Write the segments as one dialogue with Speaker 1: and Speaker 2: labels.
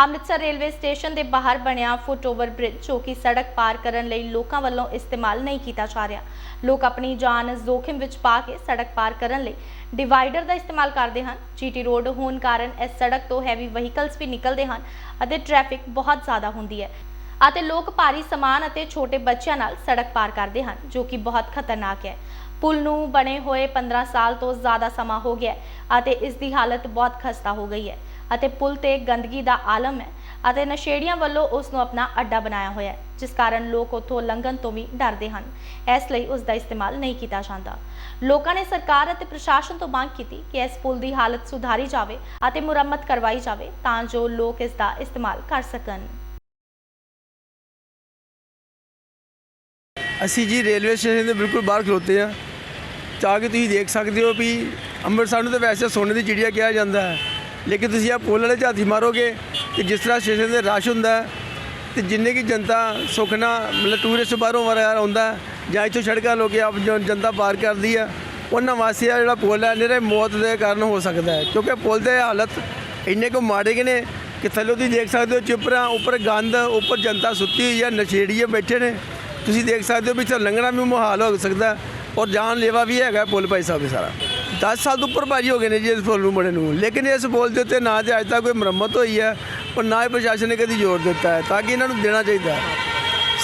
Speaker 1: Amritsar railway station ਦੇ ਬਾਹਰ ਬਣਿਆ ਫੁੱਟ ਓਵਰ ਬ੍ਰਿਜ, ਜੋ ਕਿ ਸੜਕ ਪਾਰ ਕਰਨ ਲਈ ਲੋਕਾਂ ਵੱਲੋਂ ਇਸਤੇਮਾਲ ਨਹੀਂ ਕੀਤਾ ਜਾ ਰਿਹਾ। ਲੋਕ ਆਪਣੀ ਜਾਨ ਜ਼ੋਖਿਮ ਵਿੱਚ ਪਾ ਕੇ ਸੜਕ ਪਾਰ ਕਰਨ ਲਈ ਡਿਵਾਈਡਰ ਦਾ ਇਸਤੇਮਾਲ ਕਰਦੇ ਹਨ। ਜੀਟੀ ਰੋਡ ਹੋਣ ਕਾਰਨ ਇਸ ਸੜਕ ਤੋਂ ਹੈਵੀ ਵਹੀਕਲਸ ਵੀ ਨਿਕਲਦੇ ਹਨ ਅਤੇ ਟ੍ਰੈਫਿਕ ਬਹੁਤ ਜ਼ਿਆਦਾ ਹੁੰਦੀ ਹੈ ਅਤੇ ਲੋਕ ਭਾਰੀ ਸਮਾਨ ਅਤੇ ਛੋਟੇ ਬੱਚਿਆਂ ਨਾਲ ਸੜਕ ਪਾਰ ਕਰਦੇ ਹਨ, ਜੋ ਕਿ ਬਹੁਤ ਖਤਰਨਾਕ ਹੈ। ਪੁਲ ਨੂੰ ਬਣੇ ਹੋਏ 15 ਸਾਲ ਤੋਂ ਜ਼ਿਆਦਾ ਸਮਾਂ ਹੋ ਗਿਆ ਅਤੇ ਇਸ ਦੀ ਹਾਲਤ ਬਹੁਤ ਖਸਤਾ ਹੋ ਗਈ ਹੈ। ਅਤੇ ਪੁਲ ਤੇ ਗੰਦਗੀ ਦਾ ਆਲਮ ਹੈ ਅਤੇ ਨਸ਼ੇੜੀਆਂ ਵੱਲੋਂ ਉਸ ਨੂੰ ਆਪਣਾ ਅੱਡਾ ਬਣਾਇਆ ਹੋਇਆ ਹੈ, ਜਿਸ ਕਾਰਨ ਲੋਕ ਉੱਥੋਂ ਲੰਘਣ ਤੋਂ ਵੀ ਡਰਦੇ ਹਨ। ਇਸ ਲਈ ਉਸ ਦਾ ਇਸਤੇਮਾਲ ਨਹੀਂ ਕੀਤਾ ਜਾਂਦਾ। ਲੋਕਾਂ ਨੇ ਸਰਕਾਰ ਅਤੇ ਪ੍ਰਸ਼ਾਸਨ ਤੋਂ ਮੰਗ ਕੀਤੀ ਕਿ ਇਸ ਪੁਲ ਦੀ ਹਾਲਤ ਸੁਧਾਰੀ ਜਾਵੇ ਅਤੇ ਮੁਰੰਮਤ ਕਰਵਾਈ ਜਾਵੇ ਤਾਂ ਜੋ ਲੋਕ ਇਸ ਦਾ ਇਸਤੇਮਾਲ ਕਰ ਸਕਣ।
Speaker 2: ਅਸੀਂ ਜੀ ਰੇਲਵੇ ਸਟੇਸ਼ਨ ਦੇ ਬਿਲਕੁਲ ਬਾਹਰ ਖਲੋਤੇ ਆ ਤਾਂ ਕਿ ਤੁਸੀਂ ਦੇਖ ਸਕਦੇ ਹੋ ਵੀ ਅੰਮ੍ਰਿਤਸਰ ਨੂੰ ਤਾਂ ਵੈਸੇ ਸੋਨੇ ਦੀ ਚਿੜੀਆ ਕਿਹਾ ਜਾਂਦਾ ਹੈ। ਲੇਕਿਨ ਤੁਸੀਂ ਆ ਪੁਲ ਵਾਲੇ ਝਾਤੀ ਮਾਰੋਗੇ ਕਿ ਜਿਸ ਤਰ੍ਹਾਂ ਸਟੇਸ਼ਨ ਤੇ ਰਸ਼ ਹੁੰਦਾ ਹੈ ਤੇ ਜਿੰਨੇ ਕੀ ਜਨਤਾ ਸੁਖਨਾ ਮਤਲਬ ਟੂਰਿਸਟ ਬਾਹਰੋਂ ਵਾਰਾ ਆਉਂਦਾ ਜਾਂ ਇੱਥੋਂ ਸੜਕਾਂ ਲੋਕ ਆਪ ਜਨਤਾ ਪਾਰ ਕਰਦੀ ਆ ਉਹਨਾਂ ਵਾਸਤੇ ਆ ਜਿਹੜਾ ਪੁਲ ਹੈ ਨਿਰੇ ਮੌਤ ਦੇ ਕਾਰਨ ਹੋ ਸਕਦਾ ਹੈ। ਕਿਉਂਕਿ ਪੁਲ ਦੇ ਹਾਲਤ ਇੰਨੇ ਕੁ ਮਾੜੇ ਕਿ ਨੇ ਕਿ ਥੱਲੇ ਤੁਸੀਂ ਦੇਖ ਸਕਦੇ ਹੋ ਚਿਪਰਾਂ, ਉੱਪਰ ਗੰਦ, ਉੱਪਰ ਜਨਤਾ ਸੁੱਤੀ ਹੋਈ ਹੈ, ਨਸ਼ੇੜੀਏ ਬੈਠੇ ਨੇ। ਤੁਸੀਂ ਦੇਖ ਸਕਦੇ ਹੋ ਵੀ ਇੱਥੇ ਲੰਘਣਾ ਵੀ ਮੁਹਾਲ ਹੋ ਸਕਦਾ ਔਰ ਜਾਨ ਲੈਵਾ ਵੀ ਹੈਗਾ ਪੁਲ ਭਾਈ ਸਾਹਿਬ ਇਹ ਸਾਰਾ। 10 ਸਾਲ ਤੋਂ ਉੱਪਰ ਭਾਜੀ ਹੋ ਗਏ ਨੇ ਜੀ ਇਸ ਪੁੱਲ ਨੂੰ ਬਣੇ ਨੂੰ। ਲੇਕਿਨ ਇਸ ਪੁੱਲ ਦੇ ਉੱਤੇ ਨਾ ਤੇ ਅੱਜ ਤੱਕ ਕੋਈ ਮੁਰੰਮਤ ਹੋਈ ਹੈ ਪਰ ਨਾ ਹੀ ਪ੍ਰਸ਼ਾਸਨ ਨੇ ਕਦੀ ਜ਼ੋਰ ਦਿੱਤਾ ਹੈ, ਤਾਂ ਕਿ ਇਹਨਾਂ ਨੂੰ ਦੇਣਾ ਚਾਹੀਦਾ ਹੈ।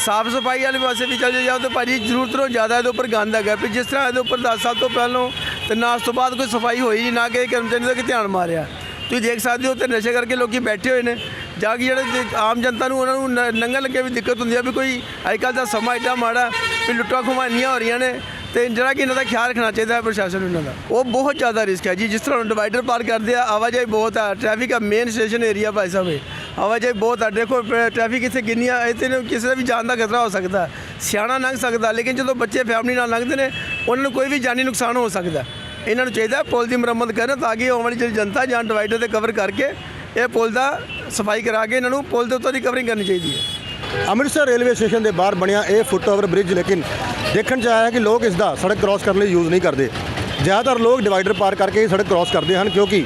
Speaker 2: ਸਾਫ਼ ਸਫ਼ਾਈ ਵਾਲੇ ਪਾਸੇ ਵੀ ਚੱਲ ਜਾਓ ਤੇ ਭਾਜੀ ਜ਼ਰੂਰਤ ਤੋਂ ਜ਼ਿਆਦਾ ਇਹਦੇ ਉੱਪਰ ਗੰਦ ਹੈਗਾ। ਵੀ ਜਿਸ ਤਰ੍ਹਾਂ ਇਹਦੇ ਉੱਪਰ 10 ਸਾਲ ਤੋਂ ਪਹਿਲਾਂ ਤੇ ਨਾ ਉਸ ਤੋਂ ਬਾਅਦ ਕੋਈ ਸਫ਼ਾਈ ਹੋਈ ਨਾ ਕਿ ਕਰਮਚਾਰੀ ਦਾ ਕਿ ਧਿਆਨ ਮਾਰਿਆ। ਤੁਸੀਂ ਦੇਖ ਸਕਦੇ ਹੋ ਤੇ ਨਸ਼ੇ ਕਰਕੇ ਲੋਕੀ ਬੈਠੇ ਹੋਏ ਨੇ। ਜਾ ਕੇ ਜਿਹੜੇ ਆਮ ਜਨਤਾ ਨੂੰ ਉਹਨਾਂ ਨੂੰ ਨ- ਲੰਘਣ ਲੱਗੇ ਵੀ ਦਿੱਕਤ ਹੁੰਦੀ ਆ ਵੀ ਕੋਈ ਅੱਜ ਕੱਲ੍ਹ ਦਾ ਸਮਾਂ ਏਡਾ ਮਾੜਾ, ਵੀ ਲੁੱਟਾਂ ਖੋਹਾਂ ਇੰਨੀਆਂ ਹੋ ਰਹੀਆਂ ਨੇ। ਤੇ ਜਿਹੜਾ ਕਿ ਇਹਨਾਂ ਦਾ ਖਿਆਲ ਰੱਖਣਾ ਚਾਹੀਦਾ ਹੈ ਪ੍ਰਸ਼ਾਸਨ ਨੂੰ ਇਹਨਾਂ ਦਾ। ਉਹ ਬਹੁਤ ਜ਼ਿਆਦਾ ਰਿਸਕ ਹੈ ਜੀ। ਜਿਸ ਤਰ੍ਹਾਂ ਡਿਵਾਈਡਰ ਪਾਰ ਕਰਦੇ ਆ, ਆਵਾਜਾਈ ਬਹੁਤ ਹੈ ਟ੍ਰੈਫਿਕ ਆ main station area Bhai Sahib ਇਹ। ਆਵਾਜਾਈ ਬਹੁਤ ਆ। ਦੇਖੋ ਟ੍ਰੈਫਿਕ ਇੱਥੇ ਕਿੰਨੀ ਆ ਇੱਥੇ ਕਿਸੇ ਦਾ ਵੀ ਜਾਨ ਦਾ ਖਤਰਾ ਹੋ ਸਕਦਾ। ਸਿਆਣਾ ਲੰਘ ਸਕਦਾ, ਲੇਕਿਨ ਜਦੋਂ ਬੱਚੇ ਫੈਮਿਲੀ ਨਾਲ ਲੰਘਦੇ ਨੇ, ਉਹਨਾਂ ਨੂੰ ਕੋਈ ਵੀ ਜਾਨੀ ਨੁਕਸਾਨ ਹੋ ਸਕਦਾ। ਇਹਨਾਂ ਨੂੰ ਚਾਹੀਦਾ ਪੁਲ ਦੀ ਮੁਰੰਮਤ ਕਰਨ ਤਾਂ ਕਿ ਆਉਣ ਵਾਲੀ ਜਿਹੜੀ ਜਨਤਾ ਜਾਂ ਡਿਵਾਈਡਰ ਤੇ ਕਵਰ ਕਰਕੇ ਇਹ ਪੁਲ ਦਾ ਸਫ਼ਾਈ ਕਰਾ ਕੇ ਇਹਨਾਂ ਨੂੰ ਪੁਲ ਦੇ ਉੱਤੋਂ ਦੀ ਕਵਰਿੰਗ ਕਰਨੀ ਚਾਹੀਦੀ ਹੈ।
Speaker 3: ਅੰਮ੍ਰਿਤਸਰ ਰੇਲਵੇ ਸਟੇਸ਼ਨ ਦੇ ਬਾਹਰ ਬਣਿਆ ਇਹ ਫੁੱਟ ਓਵਰ ਬ੍ਰਿਜ, ਲੇਕਿਨ ਦੇਖਣ 'ਚ ਆਇਆ ਹੈ ਕਿ ਲੋਕ ਇਸ ਦਾ ਸੜਕ ਕ੍ਰਾਸ ਕਰਨ ਲਈ ਯੂਜ਼ ਨਹੀਂ ਕਰਦੇ। ਜ਼ਿਆਦਾਤਰ ਲੋਕ ਡਿਵਾਈਡਰ ਪਾਰ ਕਰਕੇ ਹੀ ਸੜਕ ਕ੍ਰਾਸ ਕਰਦੇ ਹਨ, ਕਿਉਂਕਿ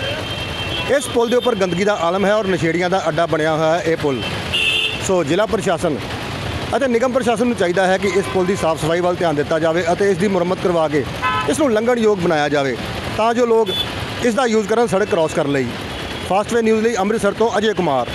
Speaker 3: ਇਸ ਪੁਲ ਦੇ ਉੱਪਰ ਗੰਦਗੀ ਦਾ ਆਲਮ ਹੈ ਔਰ ਨਸ਼ੇੜੀਆਂ ਦਾ ਅੱਡਾ ਬਣਿਆ ਹੋਇਆ ਹੈ ਇਹ ਪੁਲ। ਸੋ ਜ਼ਿਲ੍ਹਾ ਪ੍ਰਸ਼ਾਸਨ ਅਤੇ ਨਿਗਮ ਪ੍ਰਸ਼ਾਸਨ ਨੂੰ ਚਾਹੀਦਾ ਹੈ ਕਿ ਇਸ ਪੁਲ ਦੀ ਸਾਫ਼ ਸਫ਼ਾਈ ਵੱਲ ਧਿਆਨ ਦਿੱਤਾ ਜਾਵੇ ਅਤੇ ਇਸ ਦੀ ਮੁਰੰਮਤ ਕਰਵਾ ਕੇ ਇਸ ਨੂੰ ਲੰਘਣ ਯੋਗ ਬਣਾਇਆ ਜਾਵੇ, ਤਾਂ ਜੋ ਲੋਕ ਇਸ ਦਾ ਯੂਜ਼ ਕਰਨ ਸੜਕ ਕ੍ਰਾਸ ਕਰਨ ਲਈ। ਫਾਸਟਵੇ ਨਿਊਜ਼ ਲਈ ਅੰਮ੍ਰਿਤਸਰ ਤੋਂ ਅਜੇ ਕੁਮਾਰ।